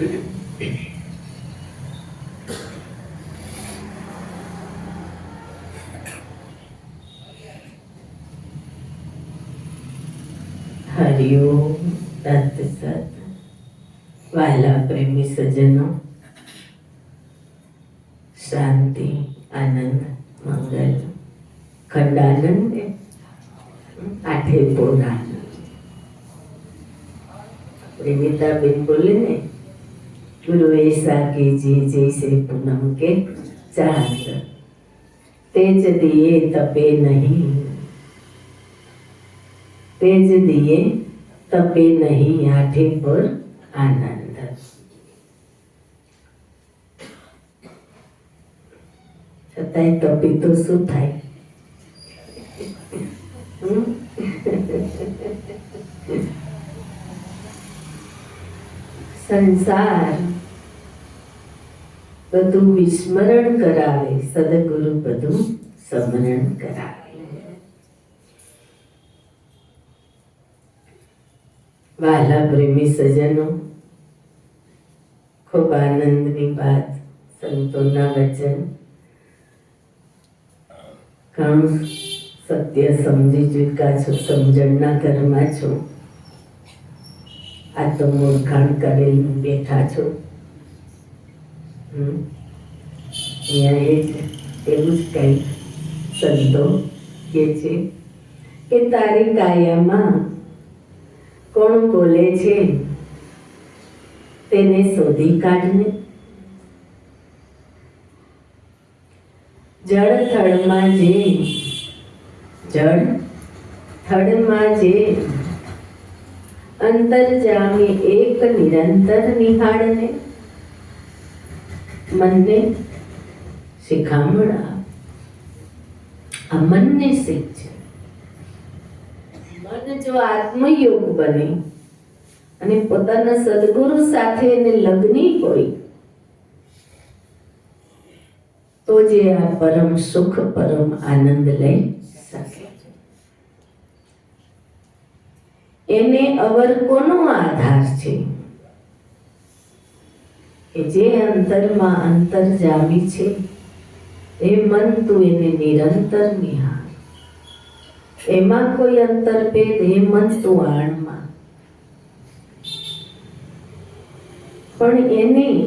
હરિઓમ તત સત વહાલા પ્રેમી સજ્જનો શાંતિ આનંદ મંગલ ખંડાનંદ આઠે પૂર્ણ પ્રેમિતાબેન બોલે ને ગુરુએ જે જે શ્રી પૂનમ કે ચાંદ તે જ દિયે તપે નહીં તે જ દિયે તપે નહીં આઠે પર આનંદ છતાંય તપી તો શું થાય હમ સંસાર. બધું વિસ્મરણ કરાવે, સદગુરુ બધું સ્મરણ કરાવે. વાલા પ્રેમી સજનો, ખૂબ આનંદની વાત, સંતોના વચન. ઘણું સત્ય સમજી ચૂક્યા છો, સમજણના ઘરમાં છો. આ તો મૂર્ખાણ કરેલું બેઠા છો. એવું જ કંઈક સંતો કે છે કે તારી કાયામાં કોણ બોલે છે? તેને શોધી કાઢને જળ થળમાં જે, જળ થળમાં જે અંતરજામી એક નિરંતર નિહાળને. મનને શિખામણ. આ મનને શીખ છે મન જો આત્મયોગ બને અને પોતાના સદગુરુ સાથે એને લગ્ની હોય, તો જે આ પરમ સુખ, પરમ આનંદ લઈ શકે એને અવર કોનો આધાર છે? કે જે અંતરમાં અંતર જામી છે, એ મન તું એને નિરંતર નિહાળ. એમાં કોઈ અંતરભેદ, એ મન તું આણમાં પણ એને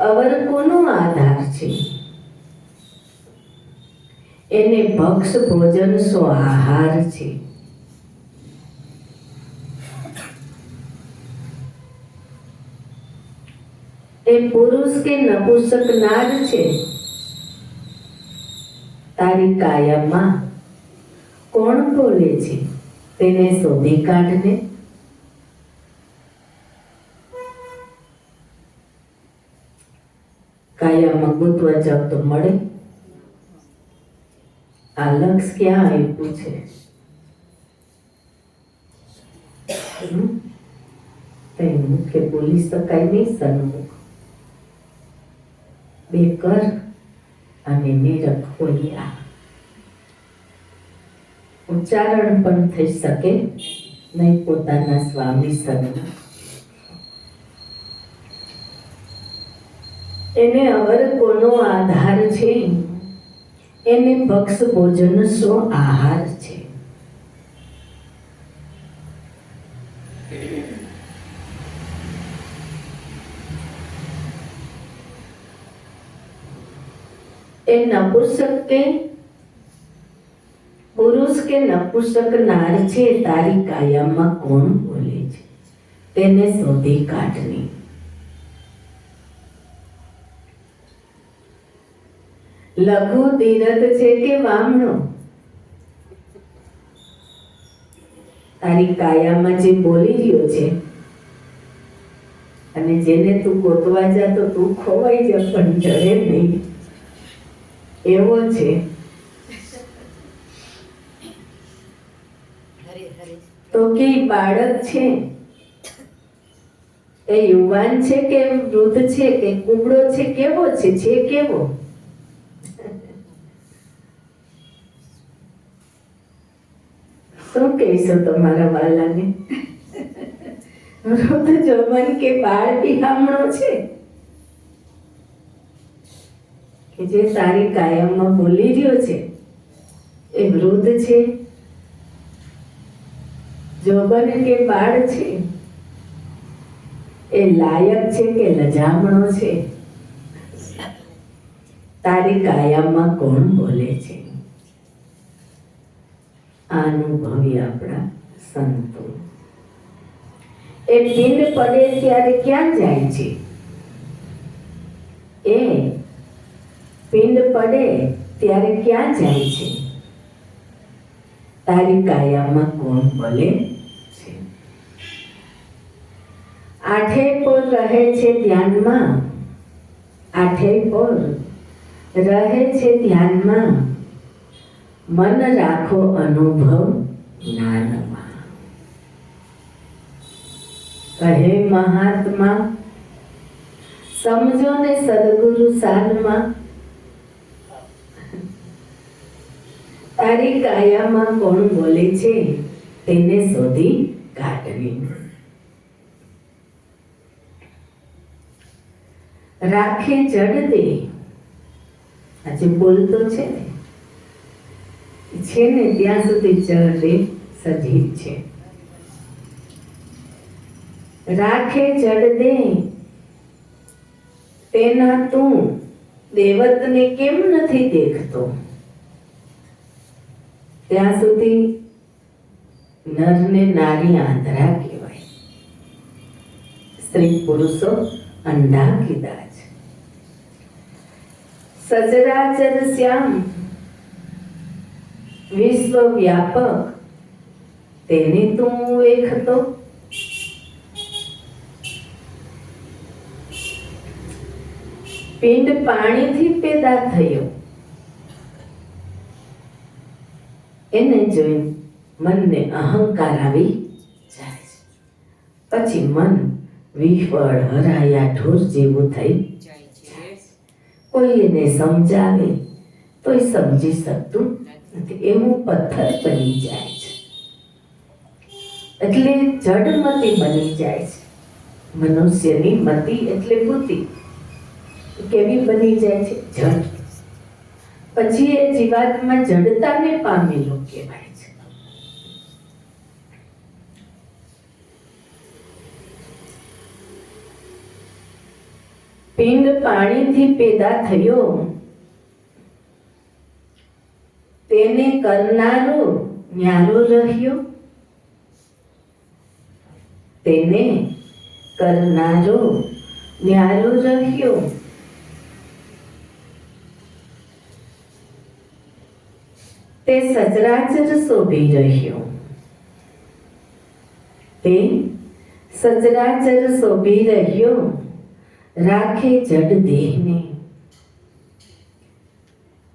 અવર કોનો આધાર છે? એને ભક્ષ ભોજન સો આહાર છે. એ પુરુષ કે નપુસક નાર છે? તારી કાયામાં કોણ બોલે છે? તેને શોધી કાઢને. કાયામાં ગૂંથવા જાવ તો મળે. આ લક્ષ ક્યાં આપ્યું છે? કઈ મુખ્ય બોલી શકાય નહીં સન્મુખ બે કર અને નિરખ હોલિયા ઉચ્ચારણ પણ થઈ શકે નહીં પોતાના સ્વામી સન્મુખ એને અવર કોનો આધાર છે? એને ભક્ષ ભોજન સો આહાર છે એ નપુસક કે પુરુષ કે નપુસક નાર છે, તારી કાયામાં કોણ બોલે છે? તેને શોધી કાઢની. લઘુ તીરથ છે કે વામણો? તારી કાયામાં જે બોલી રહ્યો છે, અને જેને તું ગોતવા જા તો તું ખોવાઈ જા, પણ જડે નહીં. એવો છે. તો કે બાળક છે? એ યુવાન છે કે વૃદ્ધ છે કે કુબડો છે? કેવો છે? છે કેવો? શું કહેશો તમારા વાલાને? વૃદ્ધ જમન કે બાળ બિહામણો છે? કે જે તારી કાયમમાં બોલી રહ્યો છે, એ વૃદ્ધ છે? જોબન કે બાળ છે, એ લાયક છે કે લજામણો છે? તારી કાયમમાં કોણ બોલે છે? અનુભવી આપણા સંતો. એ ભીંડ પડે ત્યારે ક્યાં જાય છે? એ પિંડ પડે ત્યારે ક્યાં જાય છે? તારી કાયામાં કોણ બોલે આઠે પર રહે છે ધ્યાનમાં. આઠે પર રહે છે ધ્યાનમાં. મન રાખો અનુભવ જ્ઞાનમાં. કહે મહાત્મા, સમજો ને સદગુરુ સાનમાં તારી કાયામાં કોણ બોલે છે, તેને શોધી કાઢવી. રાખે ચડતે આજે બોલતો છે છે ને ત્યાં સુધી ચડે સજીવ છે. રાખે ચડ દે તેના તું દેવતને કેમ નથી દેખતો? ત્યાં સુધી નરને નારી આંધળા કહેવાય. સ્ત્રી પુરુષો અંધા કીધા છે. સચરાચર શ્યામ વિશ્વ વ્યાપક તેને તું વેખતો પિંડ પાણીથી પેદા થયો. એને જોઈ મનને અહંકાર આવી જાય છે. પછી મન વિફળ હરાયા ઢોર જેવું થઈ કોઈ એને સમજાવે, તોય સમજી શકતું નથી. એવું પથ્થર બની જાય છે. એટલે જડમતી બની જાય છે. મનુષ્યની મતિ એટલે બુદ્ધિ. કેવી બની જાય છે? જડ. પછી એ જીવાત્મા જડતાને પામેલો કહેવાય છે. પિંડ પાણીથી પેદા થયો. તેને કરનારો ન્યારો રહ્યો. તેને કરનારો ન્યારો રહ્યો. તે સચરાચર શોભી રહ્યો. તે સચરાચર શોભી રહ્યો. રાખે જડ દેહને.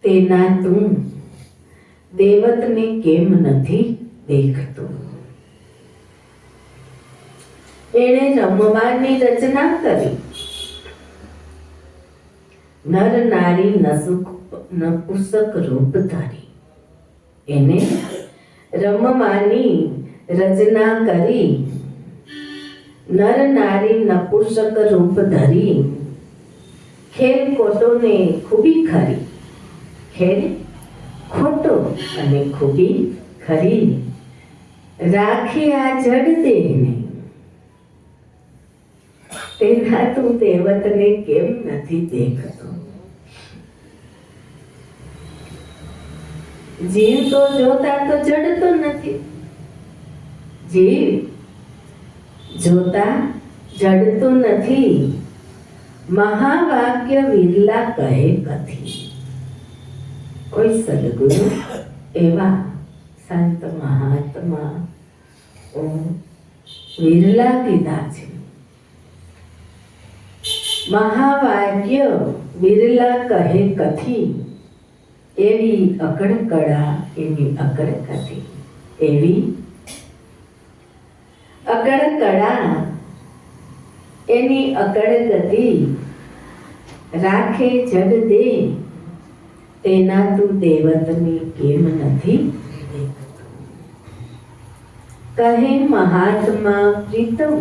તેના તું દેવતને કેમ નથી દેખતો? એણે રમવાની રચના કરી. નર નારી નસુક નપુસક રૂપ ધારી. એને રમવાની રચના કરી. નર નારી નપુસક રૂપ ધરી. ખેલ કોટોને ખૂબી ખરી. ખેલ ખોટો અને ખૂબી ખરી. રાખે આ જડ દેહને. તેના તું દેવતને કેમ નથી દેખતો? જીવ તો જોતા તો ચડતો નથી. જીવ જોતા જડતો નથી. મહાવાક્ય વિરલા કહે કથી. કોઈ સદગુરુ, એવા સંત મહાત્મા વિરલા કીધા છે. મહાવાક્ય વિરલા કહે કથી. એવી અકડ કળા, એવી અકડ કથી, એવી અકડ કળા, એની અકડ ગતિ રાખે જગ દે. તેના તું દેવતની કેમ નથી કહે મહાત્મા પ્રીતમ,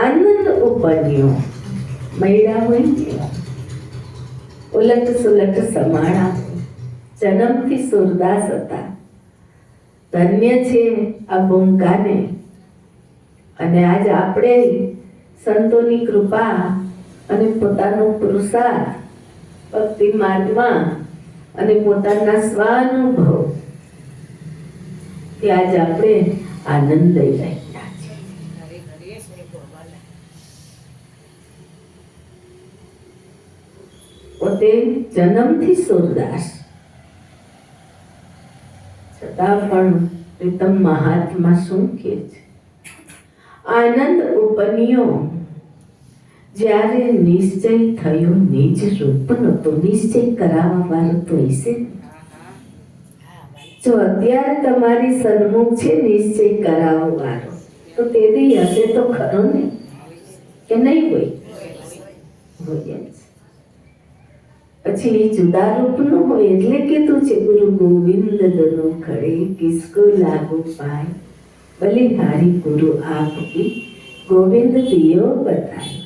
આનંદ ઉપજ્યો. મહિલા હોય ઉલટ સુલટ સમાણા, જન્મથી સુરદાસ હતા. ધન્ય છે આ ભૂમિકાને અને આજ આપણે સંતોની કૃપા અને પોતાનો પુરુષાર્થ, ભક્તિ માર્ગમાં અને પોતાના સ્વાનુભવ, કે આજ આપણે આનંદ લઈ રહ્યા પોતે જન્મથી સુરદાસ છતાં પણ પ્રીતમ મહાત્મા શું કહે છે? આનંદ ઉપન્યો. જ્યારે નિશ્ચય થયો, નિજ રૂપનો તો નિશ્ચય કરાવવા વાળો તો હશે જો અત્યારે તમારી સન્મુખ છે નિશ્ચય કરાવવા વાળો, તો તેથી હશે તો ખરો ને? કે નહીં હોય? હોય. પછી એ જુદા રૂપનું હોય એટલે કીધું છે ગુરુ ગોવિંદ દનો ખડે કિસકો લાગુ પાય. બલિહારી ગુરુ આપકી ગોવિંદ દિયો બતાય.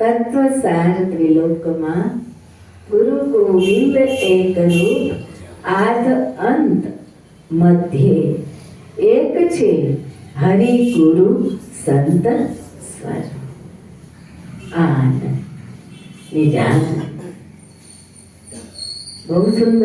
તત્વ સાર ત્રિલોકમાં, ગુરુ ગોવિંદ એક રૂપ, આદ અંત મધ્યે. એક છે હરિ ગુરુ સંત સ્વર આનંદ. નિજાનંદ ప్రొవిజన్